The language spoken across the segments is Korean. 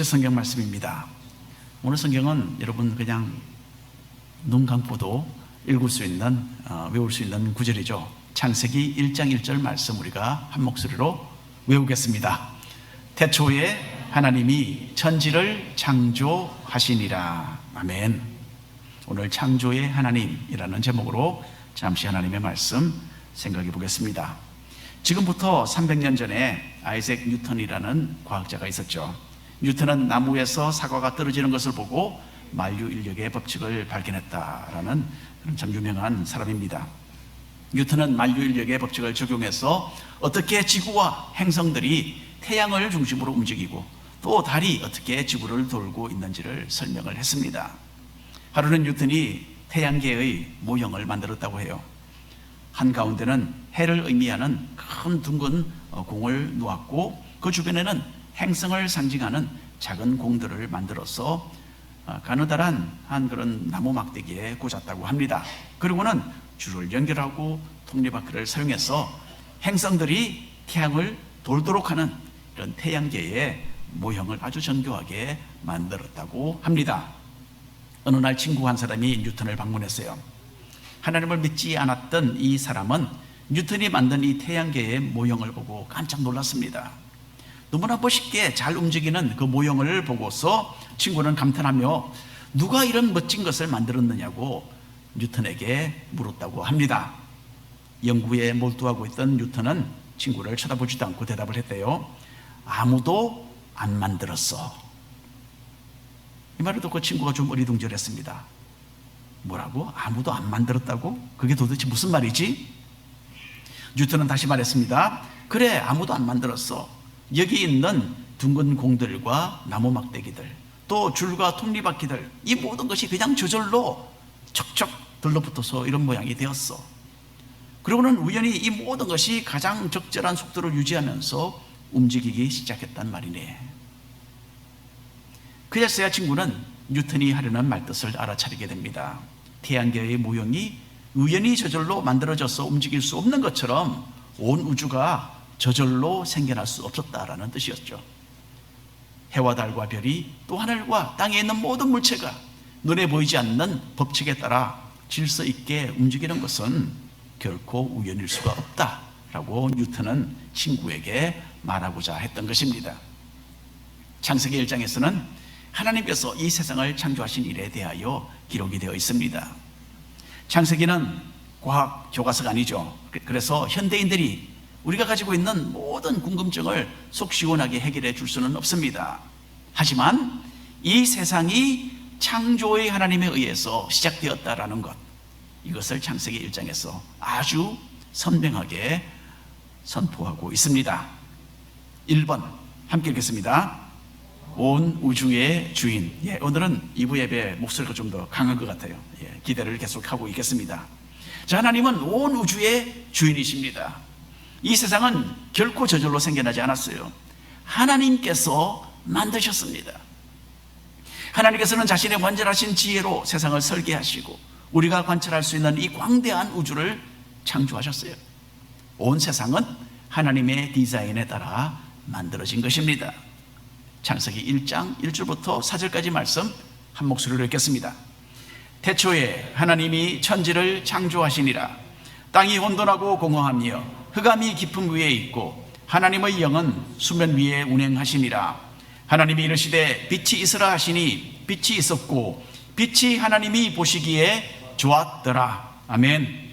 보실 성경 말씀입니다. 오늘 성경은 여러분 그냥 눈 감고도 읽을 수 있는 어, 외울 수 있는 구절이죠. 창세기 1장 1절 말씀 우리가 한 목소리로 외우겠습니다. 태초에 하나님이 천지를 창조하시니라. 아멘. 오늘 창조의 하나님이라는 제목으로 잠시 하나님의 말씀 생각해 보겠습니다. 지금부터 300년 전에 아이색 뉴턴이라는 과학자가 있었죠. 뉴턴은 나무에서 사과가 떨어지는 것을 보고 만류 인력의 법칙을 발견했다라는 그런 참 유명한 사람입니다. 뉴턴은 만류 인력의 법칙을 적용해서 어떻게 지구와 행성들이 태양을 중심으로 움직이고 또 달이 어떻게 지구를 돌고 있는지를 설명을 했습니다. 하루는 뉴턴이 태양계의 모형을 만들었다고 해요. 한 가운데는 해를 의미하는 큰 둥근 어, 공을 놓았고 그 주변에는 행성을 상징하는 작은 공들을 만들어서 어, 가느다란 한 그런 나무 막대기에 꽂았다고 합니다. 그리고는 줄을 연결하고 톱니바퀴를 사용해서 행성들이 태양을 돌도록 하는 이런 태양계의 모형을 아주 정교하게 만들었다고 합니다. 어느 날 친구 한 사람이 뉴턴을 방문했어요. 하나님을 믿지 않았던 이 사람은 뉴턴이 만든 이 태양계의 모형을 보고 깜짝 놀랐습니다. 너무나 멋있게 잘 움직이는 그 모형을 보고서 친구는 감탄하며 누가 이런 멋진 것을 만들었느냐고 뉴턴에게 물었다고 합니다. 연구에 몰두하고 있던 뉴턴은 친구를 쳐다보지도 않고 대답을 했대요. 아무도 안 만들었어. 이 말을 듣고 친구가 좀 어리둥절했습니다. 뭐라고? 아무도 안 만들었다고? 그게 도대체 무슨 말이지? 뉴턴은 다시 말했습니다. 그래, 아무도 안 만들었어. 여기 있는 둥근 공들과 나무 막대기들, 또 줄과 톱니바퀴들, 이 모든 것이 그냥 저절로 척척 들러붙어서 이런 모양이 되었어. 그리고는 우연히 이 모든 것이 가장 적절한 속도를 유지하면서 움직이기 시작했단 말이네. 그제서야 친구는 뉴턴이 하려는 말뜻을 알아차리게 됩니다. 태양계의 모형이 우연히 저절로 만들어져서 움직일 수 없는 것처럼 온 우주가 저절로 생겨날 수 없었다라는 뜻이었죠. 해와 달과 별이 또 하늘과 땅에 있는 모든 물체가 눈에 보이지 않는 법칙에 따라 질서 있게 움직이는 것은 결코 우연일 수가 없다라고 뉴턴은 친구에게 말하고자 했던 것입니다. 창세기 1장에서는 하나님께서 이 세상을 창조하신 일에 대하여 기록이 되어 있습니다. 창세기는 과학 교과서가 아니죠. 그래서 현대인들이 우리가 가지고 있는 모든 궁금증을 속 시원하게 해결해 줄 수는 없습니다. 하지만 이 세상이 창조의 하나님에 의해서 시작되었다라는 것, 이것을 창세기 1장에서 아주 선명하게 선포하고 있습니다. 1번, 함께 읽겠습니다. 온 우주의 주인. 예, 오늘은 2부 예배 목소리가 좀 더 강한 것 같아요. 예, 기대를 계속하고 있겠습니다. 자, 하나님은 온 우주의 주인이십니다. 이 세상은 결코 저절로 생겨나지 않았어요. 하나님께서 만드셨습니다. 하나님께서는 자신의 완전하신 지혜로 세상을 설계하시고 우리가 관찰할 수 있는 이 광대한 우주를 창조하셨어요. 온 세상은 하나님의 디자인에 따라 만들어진 것입니다. 창세기 1장 1절부터 4절까지 말씀 한 목소리로 읽겠습니다. 태초에 하나님이 천지를 창조하시니라 땅이 혼돈하고 공허하며 흑암이 깊음 위에 있고 하나님의 영은 수면 위에 운행하시니라. 하나님이 이르시되 빛이 있으라 하시니 빛이 있었고 빛이 하나님이 보시기에 좋았더라. 아멘.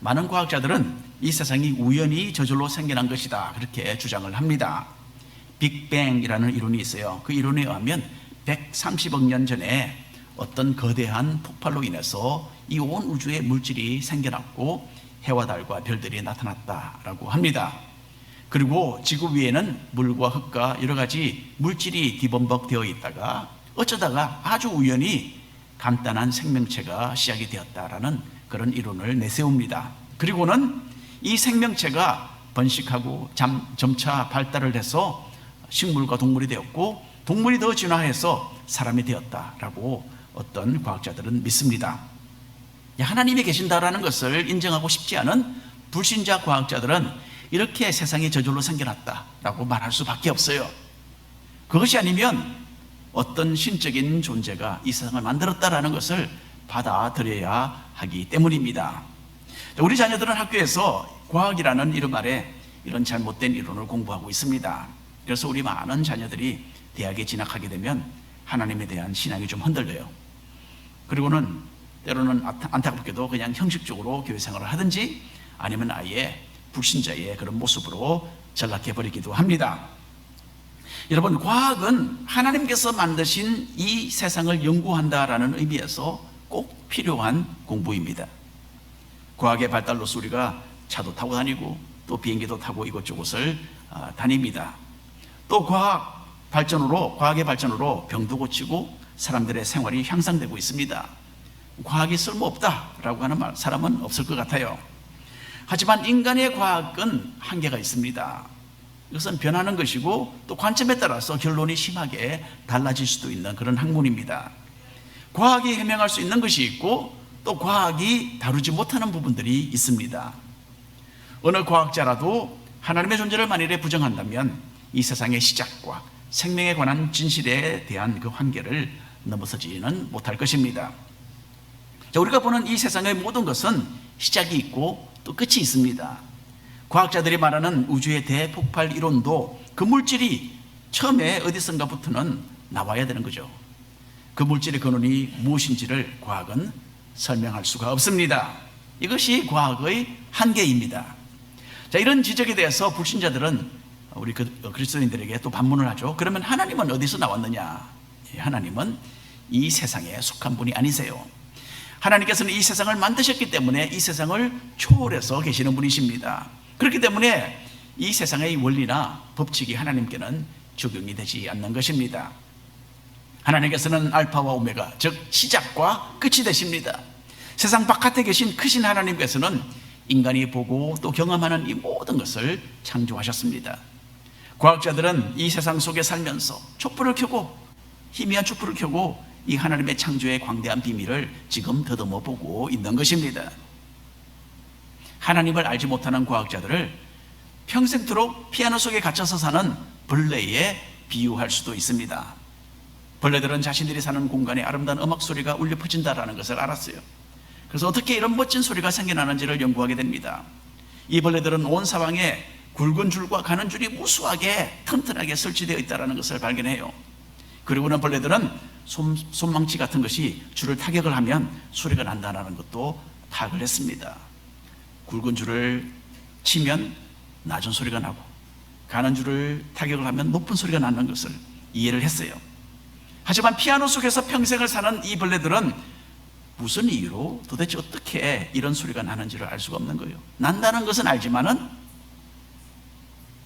많은 과학자들은 이 세상이 우연히 저절로 생겨난 것이다. 그렇게 주장을 합니다. 빅뱅이라는 이론이 있어요. 그 이론에 의하면 130억 년 전에 어떤 거대한 폭발로 인해서 이 온 우주에 물질이 생겨났고 해와 달과 별들이 나타났다라고 합니다. 그리고 지구 위에는 물과 흙과 여러 가지 물질이 뒤범벅 되어 있다가 어쩌다가 아주 우연히 간단한 생명체가 시작이 되었다라는 그런 이론을 내세웁니다. 그리고는 이 생명체가 번식하고 잠, 점차 발달을 해서 식물과 동물이 되었고 동물이 더 진화해서 사람이 되었다라고 어떤 과학자들은 믿습니다. 하나님이 계신다라는 것을 인정하고 싶지 않은 불신자 과학자들은 이렇게 세상이 저절로 생겨났다라고 말할 수밖에 없어요. 그것이 아니면 어떤 신적인 존재가 이 세상을 만들었다라는 것을 받아들여야 하기 때문입니다. 우리 자녀들은 학교에서 과학이라는 이름 아래 이런 잘못된 이론을 공부하고 있습니다. 그래서 우리 많은 자녀들이 대학에 진학하게 되면 하나님에 대한 신앙이 좀 흔들려요. 그리고는 때로는 안타깝게도 그냥 형식적으로 교회 생활을 하든지 아니면 아예 불신자의 그런 모습으로 전락해 버리기도 합니다. 여러분, 과학은 하나님께서 만드신 이 세상을 연구한다라는 의미에서 꼭 필요한 공부입니다. 과학의 발달로서 우리가 차도 타고 다니고 또 비행기도 타고 이곳저곳을 아, 다닙니다. 또 과학 발전으로 과학의 발전으로 병도 고치고 사람들의 생활이 향상되고 있습니다. 과학이 쓸모없다라고 하는 말 사람은 없을 것 같아요. 하지만 인간의 과학은 한계가 있습니다. 이것은 변하는 것이고 또 관점에 따라서 결론이 심하게 달라질 수도 있는 그런 학문입니다. 과학이 해명할 수 있는 것이 있고 또 과학이 다루지 못하는 부분들이 있습니다. 어느 과학자라도 하나님의 존재를 만일에 부정한다면 이 세상의 시작과 생명에 관한 진실에 대한 그 한계를 넘어서지는 못할 것입니다. 자, 우리가 보는 이 세상의 모든 것은 시작이 있고 또 끝이 있습니다. 과학자들이 말하는 우주의 대폭발 이론도 그 물질이 처음에 어디선가부터는 나와야 되는 거죠. 그 물질의 근원이 무엇인지를 과학은 설명할 수가 없습니다. 이것이 과학의 한계입니다. 자, 이런 지적에 대해서 불신자들은 우리 그, 그리스도인들에게 또 반문을 하죠. 그러면 하나님은 어디서 나왔느냐? 예, 하나님은 이 세상에 속한 분이 아니세요. 하나님께서는 이 세상을 만드셨기 때문에 이 세상을 초월해서 계시는 분이십니다. 그렇기 때문에 이 세상의 원리나 법칙이 하나님께는 적용이 되지 않는 것입니다. 하나님께서는 알파와 오메가, 즉 시작과 끝이 되십니다. 세상 바깥에 계신 크신 하나님께서는 인간이 보고 또 경험하는 이 모든 것을 창조하셨습니다. 과학자들은 이 세상 속에 살면서 촛불을 켜고 희미한 촛불을 켜고 이 하나님의 창조의 광대한 비밀을 지금 더듬어 보고 있는 것입니다. 하나님을 알지 못하는 과학자들을 평생토록 피아노 속에 갇혀서 사는 벌레에 비유할 수도 있습니다. 벌레들은 자신들이 사는 공간에 아름다운 음악 소리가 울려 퍼진다라는 것을 알았어요. 그래서 어떻게 이런 멋진 소리가 생겨나는지를 연구하게 됩니다. 이 벌레들은 온 사방에 굵은 줄과 가는 줄이 무수하게 튼튼하게 설치되어 있다는 것을 발견해요. 그리고는 벌레들은 손, 손망치 같은 것이 줄을 타격을 하면 소리가 난다는 것도 파악을 했습니다. 굵은 줄을 치면 낮은 소리가 나고 가는 줄을 타격을 하면 높은 소리가 나는 것을 이해를 했어요. 하지만 피아노 속에서 평생을 사는 이 벌레들은 무슨 이유로 도대체 어떻게 이런 소리가 나는지를 알 수가 없는 거예요. 난다는 것은 알지만은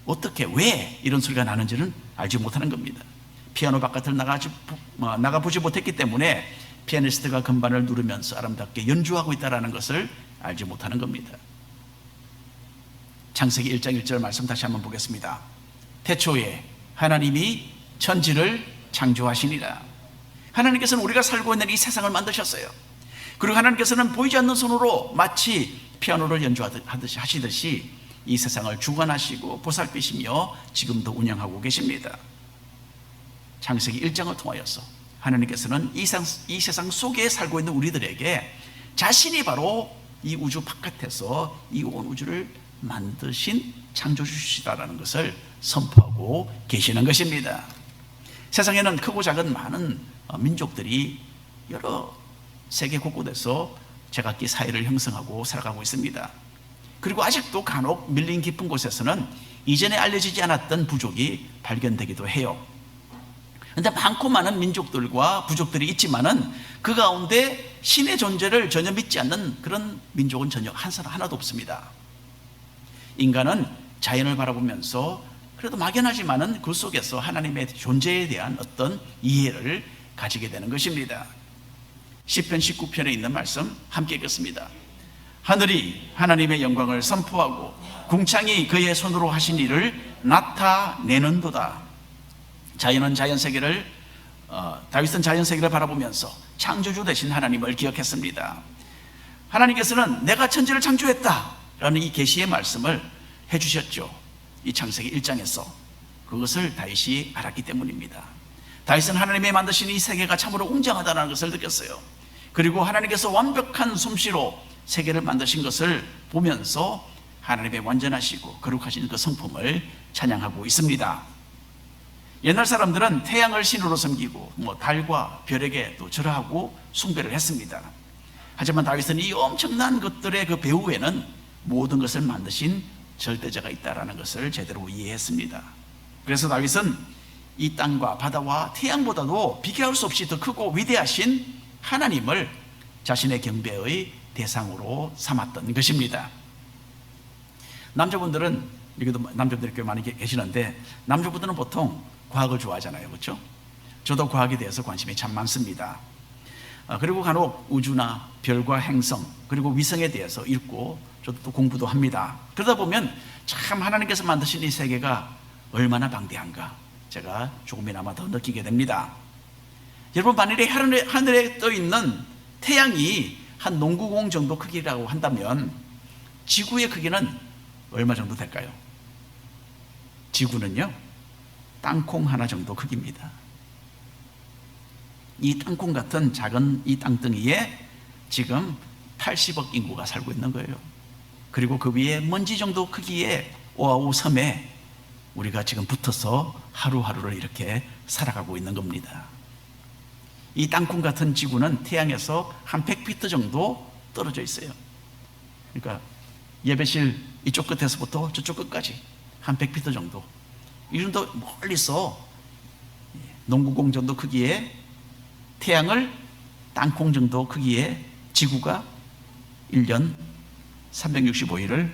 어떻게 왜 이런 소리가 나는지는 알지 못하는 겁니다. 피아노 바깥을 나가지 뭐, 나가 보지 못했기 때문에 피아니스트가 건반을 누르면서 아름답게 연주하고 있다라는 것을 알지 못하는 겁니다. 창세기 1장 1절 말씀 다시 한번 보겠습니다. 태초에 하나님이 천지를 창조하시니라. 하나님께서는 우리가 살고 있는 이 세상을 만드셨어요. 그리고 하나님께서는 보이지 않는 손으로 마치 피아노를 연주하듯이 하시듯이 이 세상을 주관하시고 보살피시며 지금도 운영하고 계십니다. 창세기 1장을 통하여서 하나님께서는 이 세상, 이 세상 속에 살고 있는 우리들에게 자신이 바로 이 우주 바깥에서 이 온 우주를 만드신 창조주시다라는 것을 선포하고 계시는 것입니다. 세상에는 크고 작은 많은 민족들이 여러 세계 곳곳에서 제각기 사회를 형성하고 살아가고 있습니다. 그리고 아직도 간혹 밀린 깊은 곳에서는 이전에 알려지지 않았던 부족이 발견되기도 해요. 근데 많고 많은 민족들과 부족들이 있지만은 그 가운데 신의 존재를 전혀 믿지 않는 그런 민족은 전혀 한 사람 하나도 없습니다. 인간은 자연을 바라보면서 그래도 막연하지만은 그 속에서 하나님의 존재에 대한 어떤 이해를 가지게 되는 것입니다. 시편 19편에 있는 말씀 함께 읽겠습니다. 하늘이 하나님의 영광을 선포하고 궁창이 그의 손으로 하신 일을 나타내는도다. 자연은 자연 세계를 어, 다윗은 자연 세계를 바라보면서 창조주 되신 하나님을 기억했습니다. 하나님께서는 내가 천지를 창조했다라는 이 계시의 말씀을 해주셨죠. 이 창세기 1장에서 그것을 다윗이 알았기 때문입니다. 다윗은 하나님의 만드신 이 세계가 참으로 웅장하다는 것을 느꼈어요. 그리고 하나님께서 완벽한 솜씨로 세계를 만드신 것을 보면서 하나님의 완전하시고 거룩하신 그 성품을 찬양하고 있습니다. 옛날 사람들은 태양을 신으로 섬기고 뭐 달과 별에게 또 절하고 숭배를 했습니다. 하지만 다윗은 이 엄청난 것들의 그 배후에는 모든 것을 만드신 절대자가 있다라는 것을 제대로 이해했습니다. 그래서 다윗은 이 땅과 바다와 태양보다도 비교할 수 없이 더 크고 위대하신 하나님을 자신의 경배의 대상으로 삼았던 것입니다. 남자분들은 여기도 남자분들이 꽤 많이 계시는데 남자분들은 보통 과학을 좋아하잖아요, 그렇죠? 저도 과학에 대해서 관심이 참 많습니다. 아, 그리고 간혹 우주나 별과 행성 그리고 위성에 대해서 읽고 저도 또 공부도 합니다. 그러다 보면 참 하나님께서 만드신 이 세계가 얼마나 방대한가 제가 조금이나마 더 느끼게 됩니다. 여러분 만일에 하늘에, 하늘에 떠 있는 태양이 한 농구공 정도 크기라고 한다면 지구의 크기는 얼마 정도 될까요? 지구는요 땅콩 하나 정도 크기입니다. 이 땅콩 같은 작은 이 땅덩이에 지금 80억 인구가 살고 있는 거예요. 그리고 그 위에 먼지 정도 크기의 오아우 섬에 우리가 지금 붙어서 하루하루를 이렇게 살아가고 있는 겁니다. 이 땅콩 같은 지구는 태양에서 한 100피트 정도 떨어져 있어요. 그러니까 예배실 이쪽 끝에서부터 저쪽 끝까지 한 100피트 정도. 이 정도 멀리서 농구공 정도 크기의 태양을 땅콩 정도 크기의 지구가 1년 365일을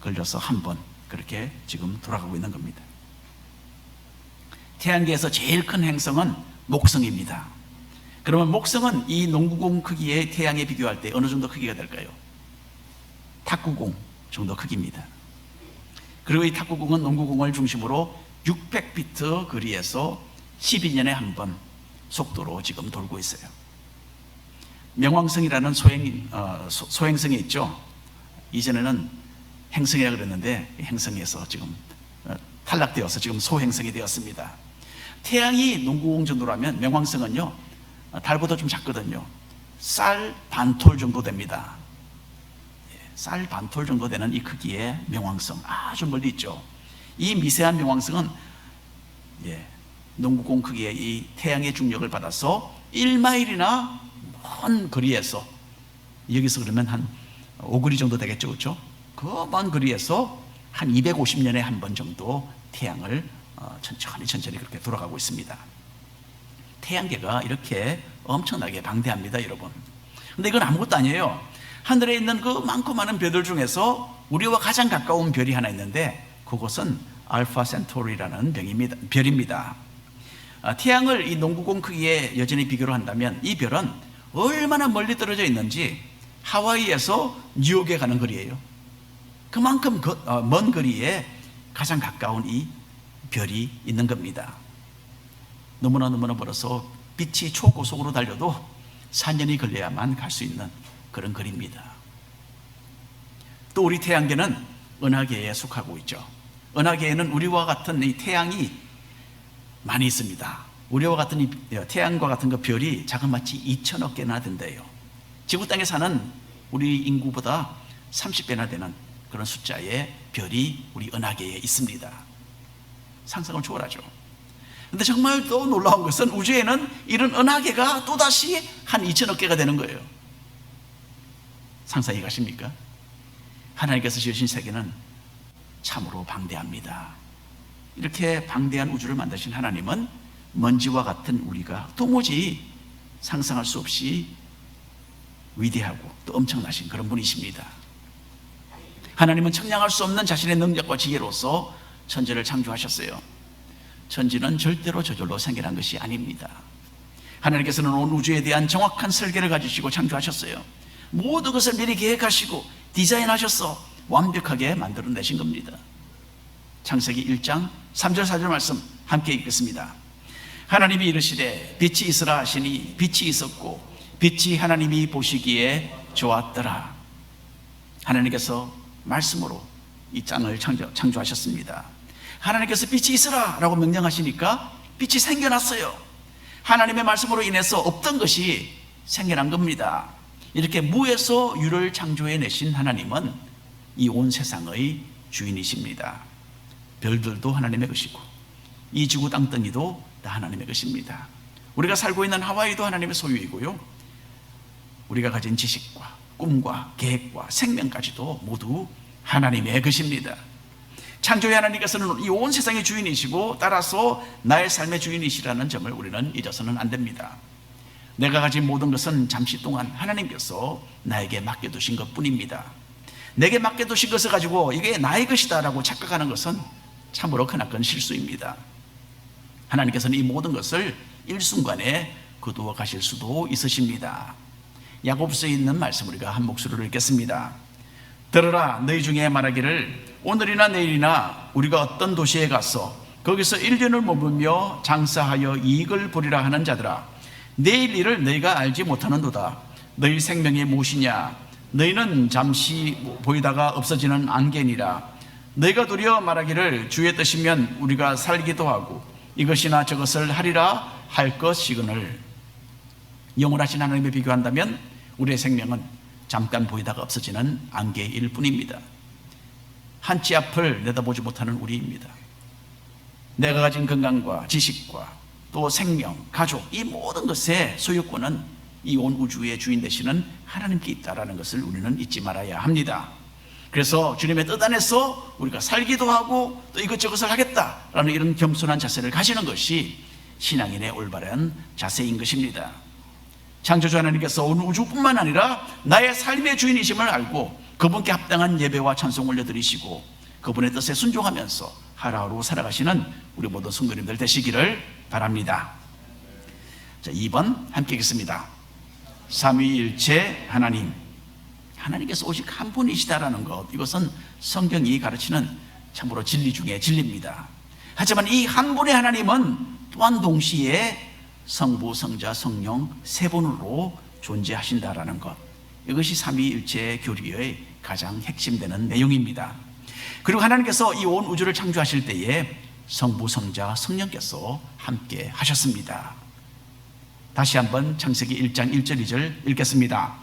걸려서 한 번 그렇게 지금 돌아가고 있는 겁니다. 태양계에서 제일 큰 행성은 목성입니다. 그러면 목성은 이 농구공 크기의 태양에 비교할 때 어느 정도 크기가 될까요? 탁구공 정도 크기입니다. 그리고 이 탁구공은 농구공을 중심으로 600피트 거리에서 12년에 한 번 속도로 지금 돌고 있어요. 명왕성이라는 소행, 어, 소, 행성이 있죠. 이전에는 행성이라 그랬는데 행성에서 지금 어, 탈락되어서 지금 소행성이 되었습니다. 태양이 농구공 정도라면 명왕성은요 어, 달보다 좀 작거든요. 쌀 반톨 정도 됩니다. 예, 쌀 반톨 정도 되는 이 크기의 명왕성 아주 멀리 있죠. 이 미세한 명왕성은 예, 농구공 크기의 이 태양의 중력을 받아서 1마일이나 먼 거리에서 여기서 그러면 한 5거리 정도 되겠죠, 그렇죠? 그 먼 거리에서 한 250년에 한 번 정도 태양을 어, 천천히 천천히 그렇게 돌아가고 있습니다. 태양계가 이렇게 엄청나게 방대합니다, 여러분. 근데 이건 아무것도 아니에요. 하늘에 있는 그 많고 많은 별들 중에서 우리와 가장 가까운 별이 하나 있는데 그것은 알파 센토리라는 병입니다, 별입니다. 아, 태양을 이 농구공 크기에 여전히 비교를 한다면 이 별은 얼마나 멀리 떨어져 있는지 하와이에서 뉴욕에 가는 거리예요. 그만큼 그, 어, 먼 거리에 가장 가까운 이 별이 있는 겁니다. 너무나 너무나 멀어서 빛이 초고속으로 달려도 4년이 걸려야만 갈 수 있는 그런 거리입니다. 또 우리 태양계는 은하계에 속하고 있죠. 은하계에는 우리와 같은 이 태양이 많이 있습니다. 우리와 같은 이 태양과 같은 그 별이 자그마치 2천억 개나 된대요. 지구 땅에 사는 우리 인구보다 30배나 되는 그런 숫자의 별이 우리 은하계에 있습니다. 상상을 초월하죠. 근데 정말 또 놀라운 것은 우주에는 이런 은하계가 또다시 한 2천억 개가 되는 거예요. 상상이 가십니까? 하나님께서 지으신 세계는 참으로 방대합니다. 이렇게 방대한 우주를 만드신 하나님은 먼지와 같은 우리가 도무지 상상할 수 없이 위대하고 또 엄청나신 그런 분이십니다. 하나님은 청량할 수 없는 자신의 능력과 지혜로서 천지를 창조하셨어요. 천지는 절대로 저절로 생겨난 것이 아닙니다. 하나님께서는 온 우주에 대한 정확한 설계를 가지시고 창조하셨어요. 모든 것을 미리 계획하시고 디자인하셔서 완벽하게 만들어내신 겁니다. 창세기 1장 3절 4절 말씀 함께 읽겠습니다. 하나님이 이르시되 빛이 있으라 하시니 빛이 있었고 빛이 하나님이 보시기에 좋았더라. 하나님께서 말씀으로 이 땅을 창조, 창조하셨습니다. 하나님께서 빛이 있으라 라고 명령하시니까 빛이 생겨났어요. 하나님의 말씀으로 인해서 없던 것이 생겨난 겁니다. 이렇게 무에서 유를 창조해 내신 하나님은 이 온 세상의 주인이십니다. 별들도 하나님의 것이고 이 지구 땅덩이도 다 하나님의 것입니다. 우리가 살고 있는 하와이도 하나님의 소유이고요. 우리가 가진 지식과 꿈과 계획과 생명까지도 모두 하나님의 것입니다. 창조의 하나님께서는 이 온 세상의 주인이시고 따라서 나의 삶의 주인이시라는 점을 우리는 잊어서는 안 됩니다. 내가 가진 모든 것은 잠시 동안 하나님께서 나에게 맡겨두신 것 뿐입니다. 내게 맡겨두신 것을 가지고 이게 나의 것이다라고 착각하는 것은 참으로 크나큰 실수입니다. 하나님께서는 이 모든 것을 일순간에 거두어 가실 수도 있으십니다. 야고보서에 있는 말씀 우리가 한 목소리로 읽겠습니다. 들으라 너희 중에 말하기를 오늘이나 내일이나 우리가 어떤 도시에 가서 거기서 1년을 머물며 장사하여 이익을 보리라 하는 자들아 내일 일을 너희가 알지 못하는도다 너희 생명이 무엇이냐 너희는 잠시 보이다가 없어지는 안개니라 너희가 도리어 말하기를 주의 뜻이면 우리가 살기도 하고 이것이나 저것을 하리라 할 것이거늘 영원하신 하나님에 비교한다면 우리의 생명은 잠깐 보이다가 없어지는 안개일 뿐입니다. 한치 앞을 내다보지 못하는 우리입니다. 내가 가진 건강과 지식과 또 생명, 가족 이 모든 것의 소유권은 이 온 우주의 주인 되시는 하나님께 있다라는 것을 우리는 잊지 말아야 합니다. 그래서 주님의 뜻 안에서 우리가 살기도 하고 또 이것저것을 하겠다라는 이런 겸손한 자세를 가지는 것이 신앙인의 올바른 자세인 것입니다. 창조주 하나님께서 온 우주뿐만 아니라 나의 삶의 주인이심을 알고 그분께 합당한 예배와 찬송 올려드리시고 그분의 뜻에 순종하면서 하루하루 살아가시는 우리 모든 성도님들 되시기를 바랍니다. 자, 2번 함께 읽겠습니다. 삼위일체 하나님. 하나님께서 오직 한 분이시다라는 것. 이것은 성경이 가르치는 참으로 진리 중에 진리입니다. 하지만 이 한 분의 하나님은 또한 동시에 성부, 성자, 성령 세 분으로 존재하신다라는 것. 이것이 삼위일체 교리의 가장 핵심되는 내용입니다. 그리고 하나님께서 이 온 우주를 창조하실 때에 성부, 성자, 성령께서 함께 하셨습니다. 다시 한번 창세기 1장 1절 2절 읽겠습니다.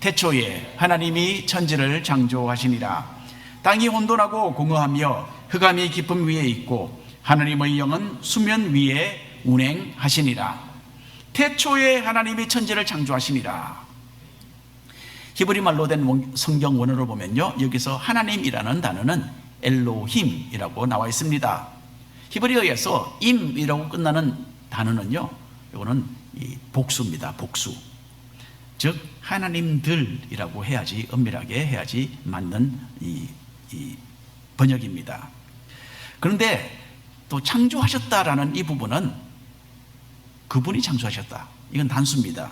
태초에 하나님이 천지를 창조하시니라. 땅이 혼돈하고 공허하며 흑암이 깊음 위에 있고 하나님의 영은 수면 위에 운행하시니라. 태초에 하나님이 천지를 창조하시니라. 히브리 말로 된 성경 원어를 보면요. 여기서 하나님이라는 단어는 엘로힘이라고 나와 있습니다. 히브리어에서 임이라고 끝나는 단어는요. 이거는 복수입니다. 복수. 즉 하나님들이라고 해야지 엄밀하게 해야지 맞는 이, 이 번역입니다. 그런데 또 창조하셨다라는 이 부분은 그분이 창조하셨다. 이건 단수입니다.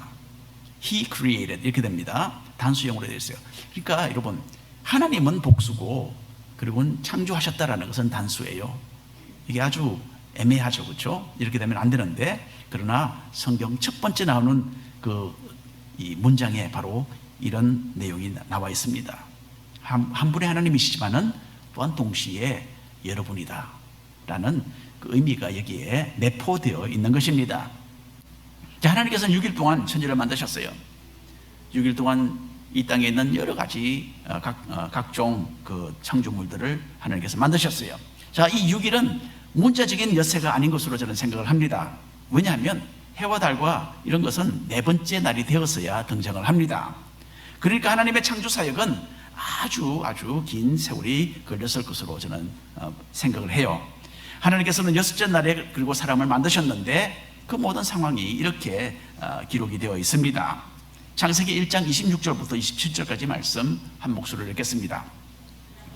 He created 이렇게 됩니다. 단수형으로 되어 있어요. 그러니까 여러분 하나님은 복수고 그리고 창조하셨다라는 것은 단수예요. 이게 아주 애매하죠, 그렇죠? 이렇게 되면 안 되는데 그러나 성경 첫 번째 나오는 그 이 문장에 바로 이런 내용이 나와 있습니다. 한, 한 분의 하나님이시지만은 또한 동시에 여러분이다 라는 그 의미가 여기에 내포되어 있는 것입니다. 자, 하나님께서는 6일 동안 천지를 만드셨어요. 6일 동안 이 땅에 있는 여러 가지 어, 각, 어, 각종 그 창조물들을 하나님께서 만드셨어요. 자, 이 6일은 문자적인 여세가 아닌 것으로 저는 생각을 합니다. 왜냐하면 해와 달과 이런 것은 네 번째 날이 되었어야 등장을 합니다. 그러니까 하나님의 창조 사역은 아주 아주 긴 세월이 걸렸을 것으로 저는 어, 생각을 해요. 하나님께서는 여섯째 날에 그리고 사람을 만드셨는데 그 모든 상황이 이렇게 어, 기록이 되어 있습니다. 창세기 1장 26절부터 27절까지 말씀 한 목소리를 읽겠습니다.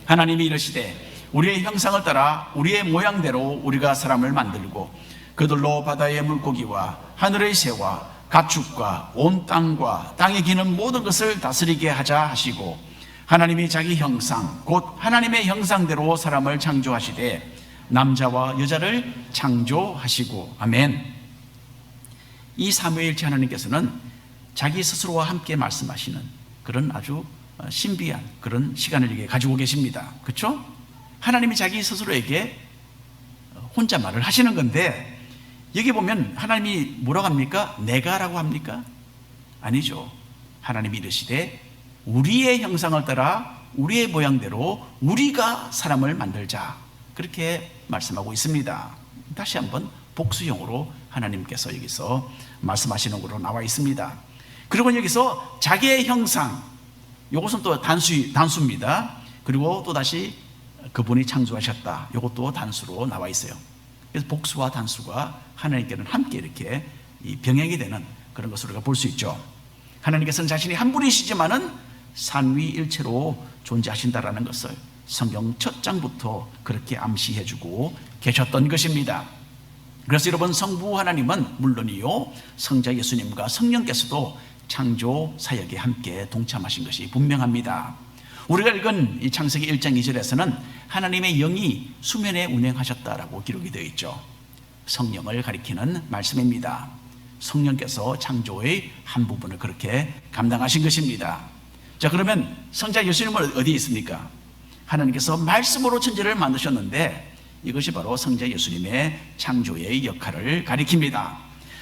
하나님이 이르시되 우리의 형상을 따라 우리의 모양대로 우리가 사람을 만들고 그들로 바다의 물고기와 하늘의 새와 가축과 온 땅과 땅에 기는 모든 것을 다스리게 하자 하시고 하나님이 자기 형상 곧 하나님의 형상대로 사람을 창조하시되 남자와 여자를 창조하시고 아멘. 이 사무엘체 하나님께서는 자기 스스로와 함께 말씀하시는 그런 아주 신비한 그런 시간을 가지고 계십니다. 그렇죠? 하나님이 자기 스스로에게 혼자 말을 하시는 건데 여기 보면 하나님이 뭐라고 합니까? 내가라고 합니까? 아니죠. 하나님이 이르시되 우리의 형상을 따라 우리의 모양대로 우리가 사람을 만들자. 그렇게 말씀하고 있습니다. 다시 한번 복수형으로 하나님께서 여기서 말씀하시는 것으로 나와 있습니다. 그리고 여기서 자기의 형상, 이것은 또 단수, 단수입니다. 그리고 또 다시 그분이 창조하셨다. 이것도 단수로 나와 있어요. 그래서 복수와 단수가 하나님께는 함께 이렇게 이 병행이 되는 그런 것을 우리가 볼 수 있죠. 하나님께서는 자신이 한 분이시지만은 삼위일체로 존재하신다라는 것을 성경 첫 장부터 그렇게 암시해주고 계셨던 것입니다. 그래서 여러분 성부 하나님은 물론이요 성자 예수님과 성령께서도 창조 사역에 함께 동참하신 것이 분명합니다. 우리가 읽은 이 창세기 1장 2절에서는 하나님의 영이 수면에 운행하셨다라고 기록이 되어 있죠. 성령을 가리키는 말씀입니다. 성령께서 창조의 한 부분을 그렇게 감당하신 것입니다. 자, 그러면 성자 예수님은 어디에 있습니까? 하나님께서 말씀으로 천지를 만드셨는데 이것이 바로 성자 예수님의 창조의 역할을 가리킵니다.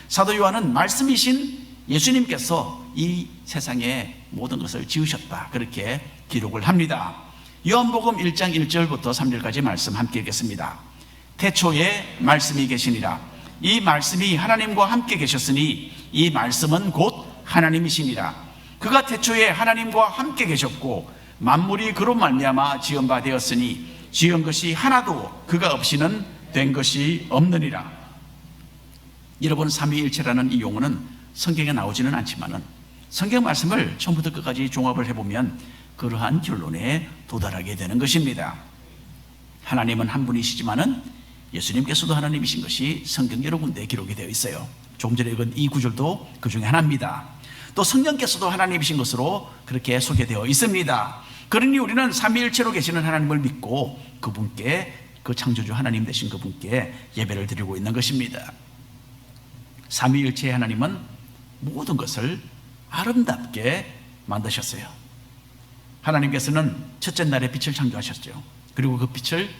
사도 요한은 말씀이신 예수님께서 이 세상의 모든 것을 지으셨다. 그렇게 기록을 합니다. 요한복음 1장 1절부터 3절까지 말씀 함께 읽겠습니다. 태초에 말씀이 계시니라. 이 말씀이 하나님과 함께 계셨으니 이 말씀은 곧 하나님이시니라. 그가 태초에 하나님과 함께 계셨고 만물이 그로 말미암아 지은 바 되었으니 지은 것이 하나도 그가 없이는 된 것이 없느니라. 여러분 삼위일체라는 이 용어는 성경에 나오지는 않지만은 성경 말씀을 처음부터 끝까지 종합을 해보면 그러한 결론에 도달하게 되는 것입니다. 하나님은 한 분이시지만은 예수님께서도 하나님이신 것이 성경 여러 군데 기록이 되어 있어요. 조금 전에 읽은 이 구절도 그 중에 하나입니다. 또 성령께서도 하나님이신 것으로 그렇게 소개되어 있습니다. 그러니 우리는 삼위일체로 계시는 하나님을 믿고 그분께 그 창조주 하나님 되신 그분께 예배를 드리고 있는 것입니다. 삼위일체의 하나님은 모든 것을 아름답게 만드셨어요. 하나님께서는 첫째 날에 빛을 창조하셨죠. 그리고 그 빛을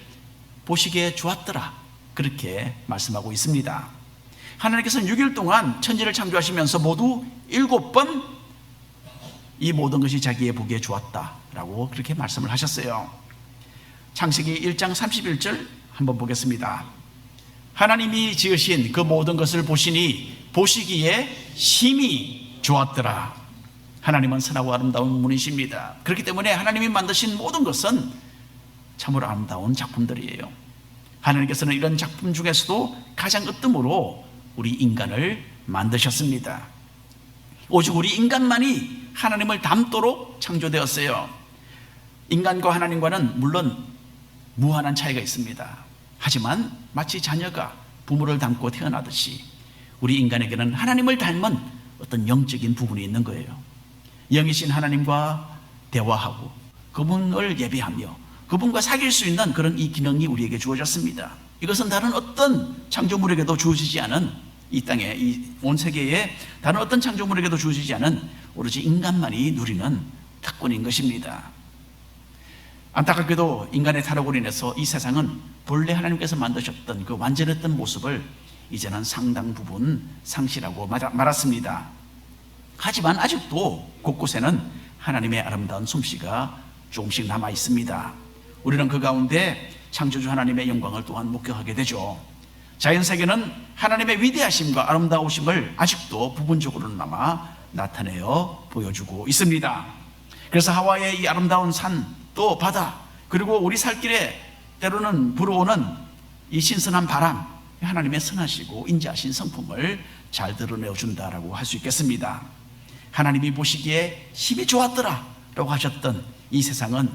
보시기에 좋았더라. 그렇게 말씀하고 있습니다. 하나님께서는 6일 동안 천지를 창조하시면서 모두 일곱 번 이 모든 것이 자기의 보기에 좋았다라고 그렇게 말씀을 하셨어요. 창세기 1장 31절 한번 보겠습니다. 하나님이 지으신 그 모든 것을 보시니 보시기에 심히 좋았더라. 하나님은 선하고 아름다운 분이십니다. 그렇기 때문에 하나님이 만드신 모든 것은 참으로 아름다운 작품들이에요. 하나님께서는 이런 작품 중에서도 가장 으뜸으로 우리 인간을 만드셨습니다. 오직 우리 인간만이 하나님을 닮도록 창조되었어요. 인간과 하나님과는 물론 무한한 차이가 있습니다. 하지만 마치 자녀가 부모를 닮고 태어나듯이 우리 인간에게는 하나님을 닮은 어떤 영적인 부분이 있는 거예요. 영이신 하나님과 대화하고 그분을 예배하며 그분과 사귈 수 있는 그런 이 기능이 우리에게 주어졌습니다. 이것은 다른 어떤 창조물에게도 주어지지 않은 이 땅에 이 온 세계에 다른 어떤 창조물에게도 주어지지 않은 오로지 인간만이 누리는 특권인 것입니다. 안타깝게도 인간의 타락으로 인해서 이 세상은 본래 하나님께서 만드셨던 그 완전했던 모습을 이제는 상당 부분 상실하고 말았습니다. 하지만 아직도 곳곳에는 하나님의 아름다운 솜씨가 조금씩 남아 있습니다. 우리는 그 가운데 창조주 하나님의 영광을 또한 목격하게 되죠. 자연 세계는 하나님의 위대하심과 아름다우심을 아직도 부분적으로나마 나타내어 보여주고 있습니다. 그래서 하와이의 이 아름다운 산 또 바다 그리고 우리 살 길에 때로는 불어오는 이 신선한 바람 하나님의 선하시고 인자하신 성품을 잘 드러내어 준다라고 할 수 있겠습니다. 하나님이 보시기에 힘이 좋았더라 라고 하셨던 이 세상은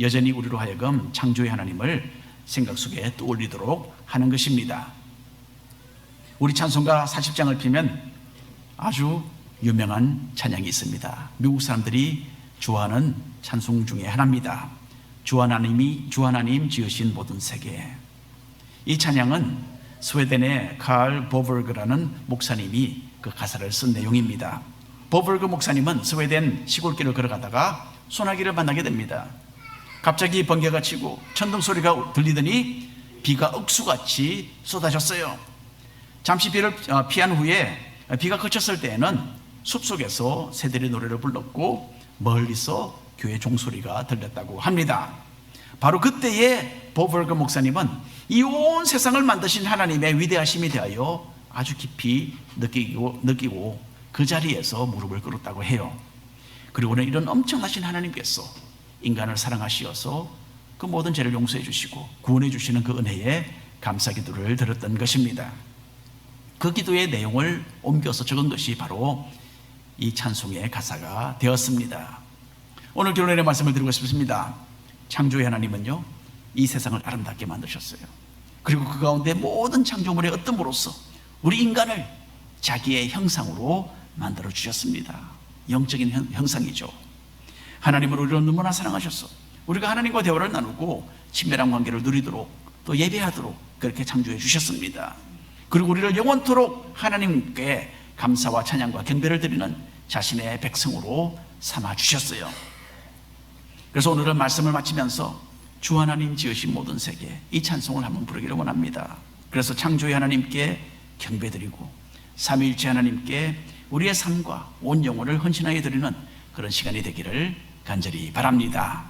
여전히 우리로 하여금 창조의 하나님을 생각 속에 떠올리도록 하는 것입니다. 우리 찬송가 40장을 피면 아주 유명한 찬양이 있습니다. 미국 사람들이 좋아하는 찬송 중에 하나입니다. 주 하나님이 주 하나님 지으신 모든 세계. 이 찬양은 스웨덴의 칼 보벌그라는 목사님이 그 가사를 쓴 내용입니다. 보벌그 목사님은 스웨덴 시골길을 걸어가다가 소나기를 만나게 됩니다. 갑자기 번개가 치고 천둥 소리가 들리더니 비가 억수같이 쏟아졌어요. 잠시 비를 어, 피한 후에 비가 그쳤을 때에는 숲속에서 새들의 노래를 불렀고 멀리서 교회 종소리가 들렸다고 합니다. 바로 그때에 보벌그 목사님은 이 온 세상을 만드신 하나님의 위대하심에 대하여 아주 깊이 느끼고, 느끼고 그 자리에서 무릎을 꿇었다고 해요. 그리고는 이런 엄청나신 하나님께서 인간을 사랑하시어서 그 모든 죄를 용서해 주시고 구원해 주시는 그 은혜에 감사 기도를 드렸던 것입니다. 그 기도의 내용을 옮겨서 적은 것이 바로 이 찬송의 가사가 되었습니다. 오늘 결론의 말씀을 드리고 싶습니다. 창조의 하나님은요, 이 세상을 아름답게 만드셨어요. 그리고 그 가운데 모든 창조물의 어떤 으로서 우리 인간을 자기의 형상으로 만들어 주셨습니다. 영적인 형, 형상이죠. 하나님을 우리를 너무나 사랑하셔서 우리가 하나님과 대화를 나누고 친밀한 관계를 누리도록 또 예배하도록 그렇게 창조해 주셨습니다. 그리고 우리를 영원토록 하나님께 감사와 찬양과 경배를 드리는 자신의 백성으로 삼아 주셨어요. 그래서 오늘은 말씀을 마치면서 주 하나님 지으신 모든 세계 이 찬송을 한번 부르기를 원합니다. 그래서 창조의 하나님께 경배드리고 삼위일체 하나님께 우리의 삶과 온 영혼을 헌신하여 드리는 그런 시간이 되기를 간절히 바랍니다.